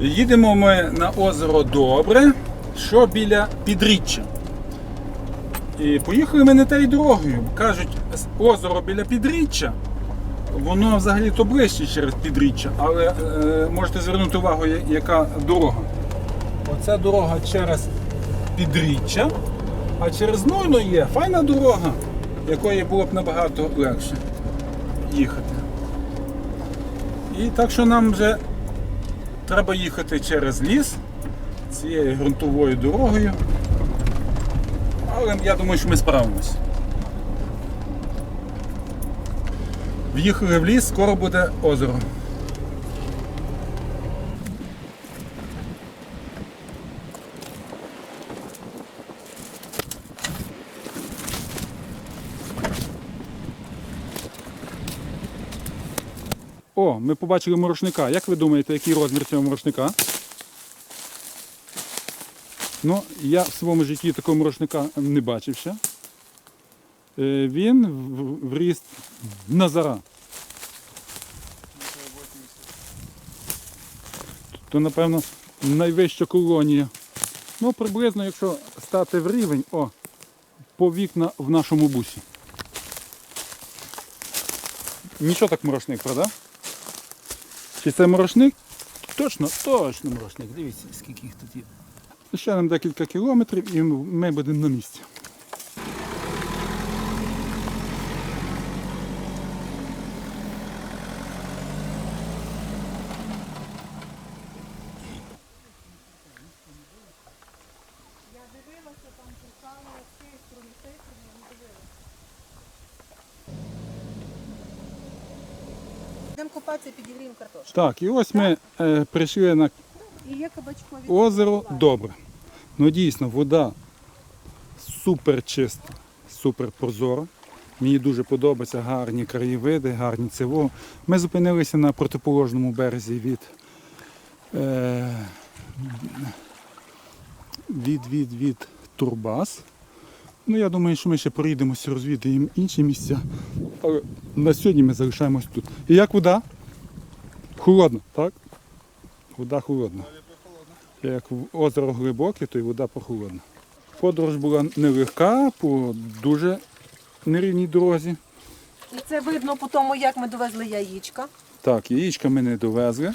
Їдемо ми на озеро Добре, що біля Підріччя. І поїхали ми не тією дорогою. Кажуть, озеро біля Підріччя, воно взагалі то ближче через Підріччя, але е, можете звернути увагу, яка дорога. Оця дорога через Підріччя, а через Нойно є файна дорога, якої було б набагато легше їхати. І так що нам вже треба їхати через ліс цією ґрунтовою дорогою. Але я думаю, що ми справимось. В'їхали в ліс, скоро буде озеро. О, ми побачили морошника. Як ви думаєте, який розмір цього морошника? Ну, я в своєму житті такого морошника не бачив ще. Е, Він в- в ріст Назара. То, напевно, найвища колонія. Ну, приблизно, якщо стати в рівень, о, по вікна в нашому бусі. Нічого так морошник, правда? Чи це морошник? Точно, точно морошник. Дивіться, скільки їх тут є. Ще нам декілька кілометрів і ми будемо на місці. Йдемо купатися, підігріємо картошку. Так, і ось ми е, прийшли на І є кабачкові. озеро добре. Ну дійсно, вода супер чиста, супер прозора. Мені дуже подобаються гарні краєвиди, гарні циво. Ми зупинилися на протиположному березі від, е, від, від, від Турбас. Ну, я думаю, що ми ще проїдемося, розвідаємо інші місця. Але на сьогодні ми залишаємось тут. І як вода? Холодно, так? Вода холодна. Як озеро глибоке, то й вода прохолодна. Подорож була нелегка по дуже нерівній дорозі. І це видно по тому, як ми довезли яєчка. Так, яєчка ми не довезли.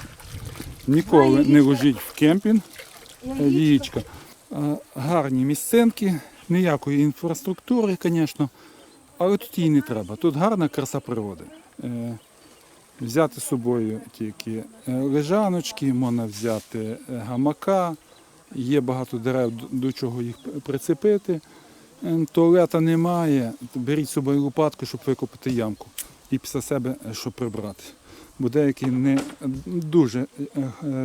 Ніколи не ложіть в кемпінг яєчка. Гарні місцинки, ніякої інфраструктури, звісно, але тут її не треба. Тут гарна краса природи. Е, Взяти з собою тільки е, лежаночки, можна взяти е, гамака, є багато дерев, до- чого їх прицепити. Туалета немає, беріть з собою лопатку, щоб викопати ямку і після себе щоб прибрати. Бо деякі не дуже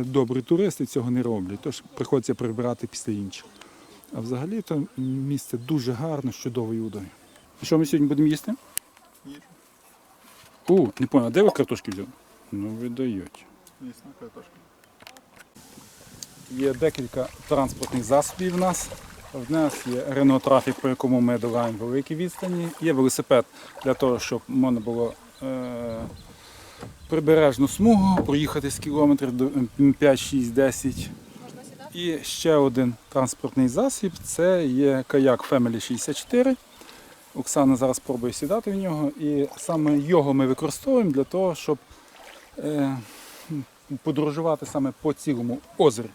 добрі туристи цього не роблять, тож приходиться прибирати після інших. А взагалі то місце дуже гарне, з чудовою водою. І що ми сьогодні будемо їсти? У, не понял, де ви картошки взяли? Ну, видають. Є декілька транспортних засобів в нас. В нас є Renault Traffic, по якому ми долаємо великі відстані. Є велосипед для того, щоб можна було е, прибережну смугу, проїхати з кілометрів до 5, 6, 10. І ще один транспортний засіб це є каяк Family 64. Оксана зараз спробує сідати в нього. І саме його ми використовуємо для того, щоб е, подорожувати саме по цілому озері.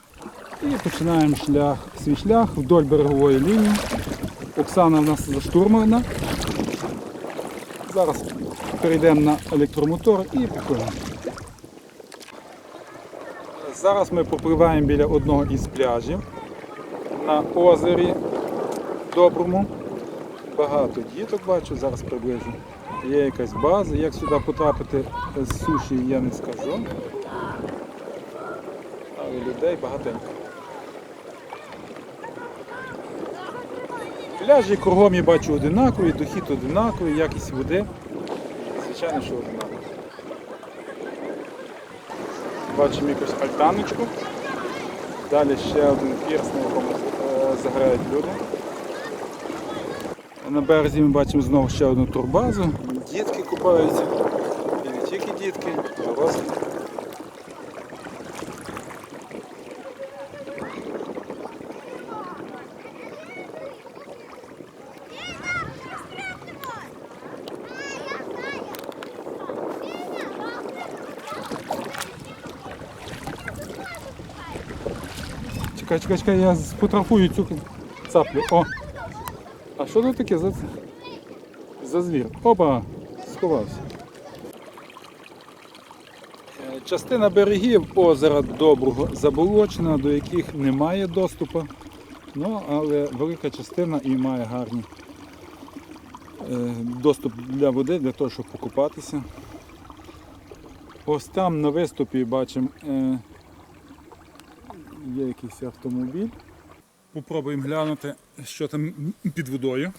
І починаємо шлях, свій шлях вдоль берегової лінії. Оксана в нас заштурмована. Зараз перейдемо на електромотор і походимо. Зараз ми попливаємо біля одного із пляжів на озері Доброму. Багато діток бачу, зараз приближу. Є якась база. Як сюди потрапити з суші, я не скажу. Але людей багатенько. Пляжі кругом я бачу одинакові, дохід одинаковий, якість води. Звичайно, що одинаково. Бачимо якусь альтаночку. Далі ще один пірс, на якому е, заграють люди. На березі ми бачимо знову ще одну турбазу. Дітки купаються. І не тільки дітки, дорослі. Чекай, чекай, чекай, я сфотографую цю цаплю. О! А що тут таке за, за звір? Опа! Сховався. Е, Частина берегів озера Доброго заболочена, до яких немає доступу. Ну, але велика частина і має гарний е, доступ для води, для того, щоб покупатися. Ось там на виступі бачимо е, є якийсь автомобіль. Попробуємо глянути, що там під водою.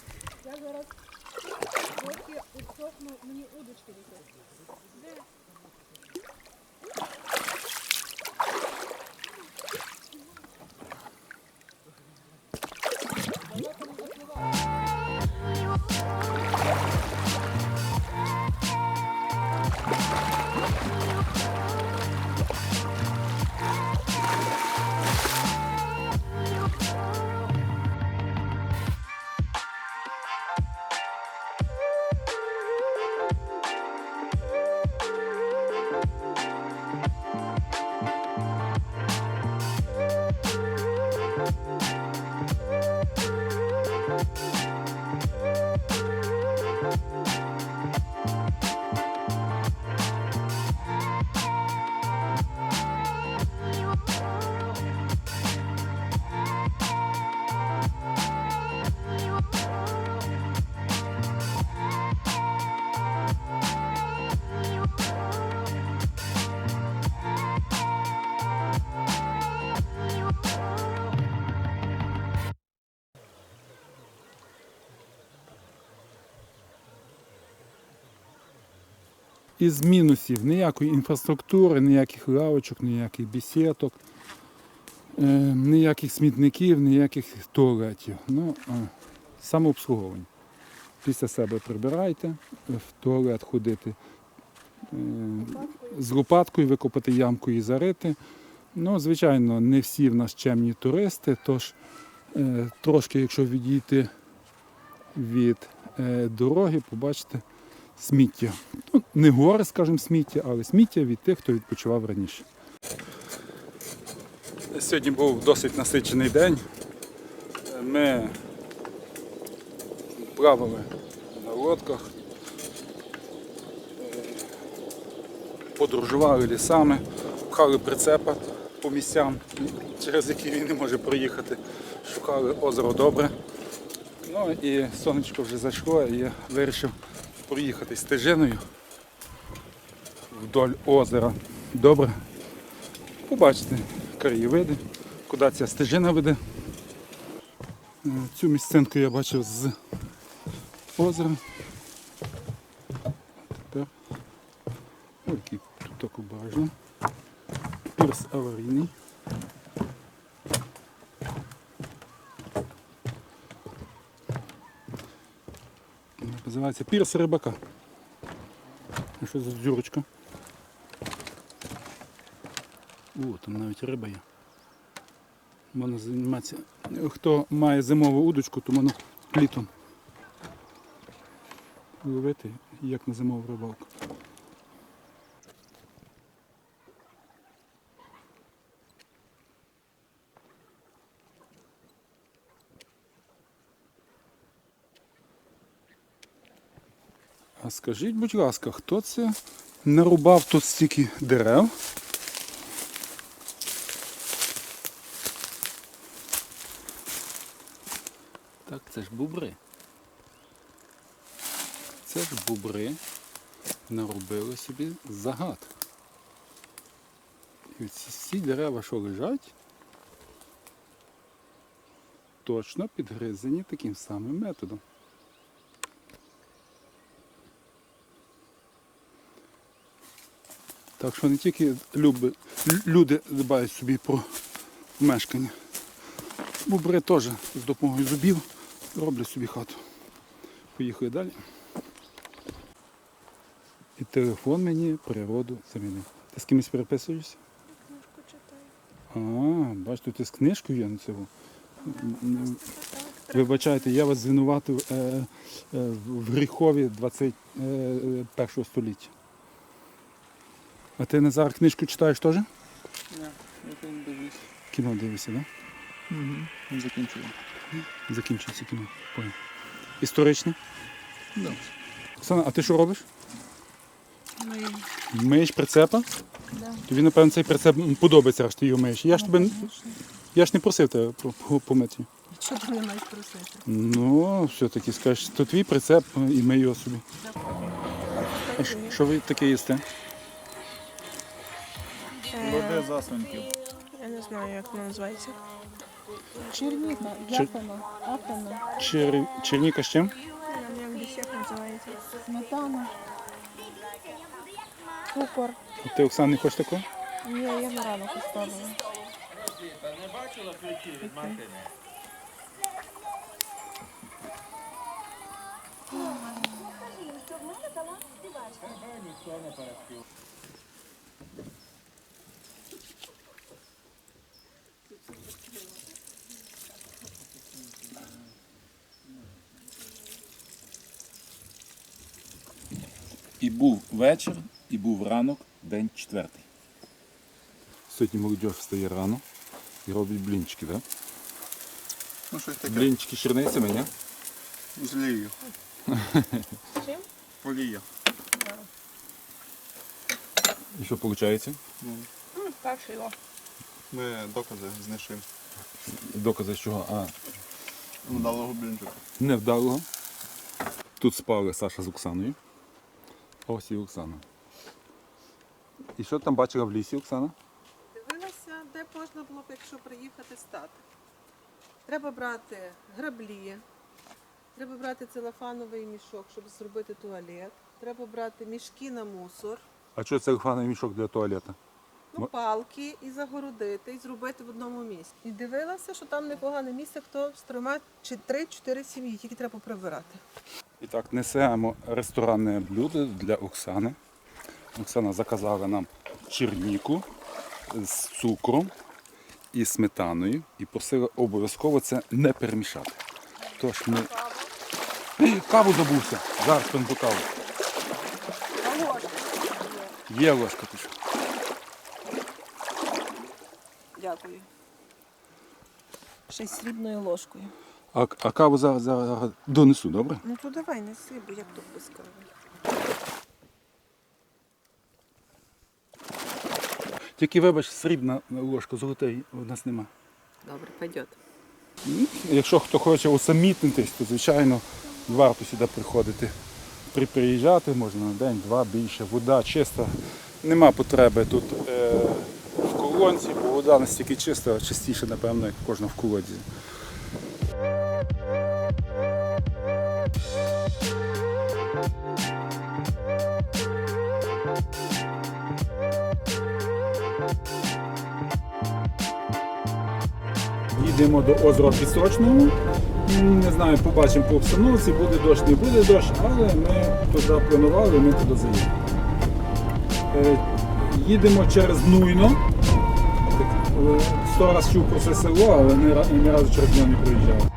Із мінусів ніякої інфраструктури, ніяких лавочок, ніяких бесідок, е, ніяких смітників, ніяких туалетів. Ну, самообслуговування. Після себе прибирайте, в туалет ходити е, з лопаткою, викопати ямку і зарити. Ну, звичайно, не всі в нас чемні туристи, тож е, трошки, якщо відійти від дороги, побачите сміття. Ну, не гори, скажімо, сміття, але сміття від тих, хто відпочивав раніше. Сьогодні був досить насичений день. Ми плавали на лодках, е, подорожували лісами, пхали прицепа по місцям, через які він не може проїхати. Шукали озеро добре. Ну і сонечко вже зайшло, і я вирішив проїхати стежиною вдоль озера. Добре. Побачите краєвиди, куди ця стежина веде. Е, Цю місцинку я бачив з озера. Тепер ось який тут обережно. Пірс аварійний. Називається пірс рибака. Що за дзюрочка? О, там навіть риба є. Можна займатися. Хто має зимову удочку, то можна літом ловити, як на зимову рибалку. А скажіть, будь ласка, хто це нарубав тут стільки дерев? Це ж бубри. Це ж бубри нарубили собі загад. І ці всі дерева, що лежать, точно підгризані таким самим методом. Так що не тільки люби, люди дбають собі про мешкання. Бубри теж з допомогою зубів роблять собі хату. Поїхали далі. І телефон мені природу замінив. Ти з кимось переписуєшся? Книжку читаю. А, бачите, ти з книжкою я на цього. М, Вибачайте, я вас звинуватив е, е, в гріхові 21 століття. А ти Назар книжку читаєш теж? Ні, я не дивлюсь. Кіно дивишся, так? Да? Угу. Закінчую. Закінчується кіно. Понял. Історичне? Да. Оксана, а ти що робиш? Ми Миєш прицепа? да. Тобі, напевно, цей прицеп подобається, аж ти його миєш. Я ж тебе я ж не просив тебе по- по- помити. Що ти не маєш просити? Ну, все-таки скажеш, то твій прицеп і мий його собі. А що- що ви таке їсте? Води засвинків. Я не знаю, як вона називається. Черніка, япина, апина, Чер... Черніка з чим? Як десь називається. сметана, цукор. Ти, Оксан, не хочеш такого? Ні, я на ранок поставила. І був вечір, і був ранок, день четвертий. Сьогодні молодь встає рано і робить блінчики, так? Ну, щось таке. Блінчики з черницями, ні? З олією. Чим? Олія. І що виходить? Перший його. Ми докази знайшли. Докази чого? А, Вдалого блінчика. невдалого. Тут спали Саша з Оксаною. Ось і Оксана. І що там бачила в лісі, Оксана? Дивилася, де можна було б, якщо приїхати стати. Треба брати граблі, треба брати целофановий мішок, щоб зробити туалет. Треба брати мішки на мусор, А що це фаний мішок для туалета? ну, палки і загородити, і зробити в одному місці. І дивилася, що там непогане місце, хто з трьома чи три-чотири сім'ї, тільки треба прибирати. І так, несемо ресторанне блюдо для Оксани. Оксана заказала нам черніку з цукром і сметаною і просила обов'язково це не перемішати. Тож ми. Ей, Каву забувся. Зараз принесу каву. Є ложка тут. Дякую. Ще й срібною ложкою. А, а каву зараз, зараз, зараз донесу, добре? Ну то давай неси, бо як тут без кави. Тільки вибач, срібна ложка, золотої у нас нема. Добре, пойдет. Якщо хто хоче усамітнитись, то звичайно варто сюди приходити. При- Приїжджати можна на день-два більше. Вода чиста. Нема потреби тут е, в колонці, бо вода настільки чиста, чистіше, напевно, як кожна в колодязі. Їдемо до озера Пісочного. Не знаю, побачимо по обстановці, буде дощ, не буде дощ, але ми туди планували, ми туди заїдемо. Їдемо через Нуйно. Е, Сто раз чув про це село, але ні разу через нього не проїжджав.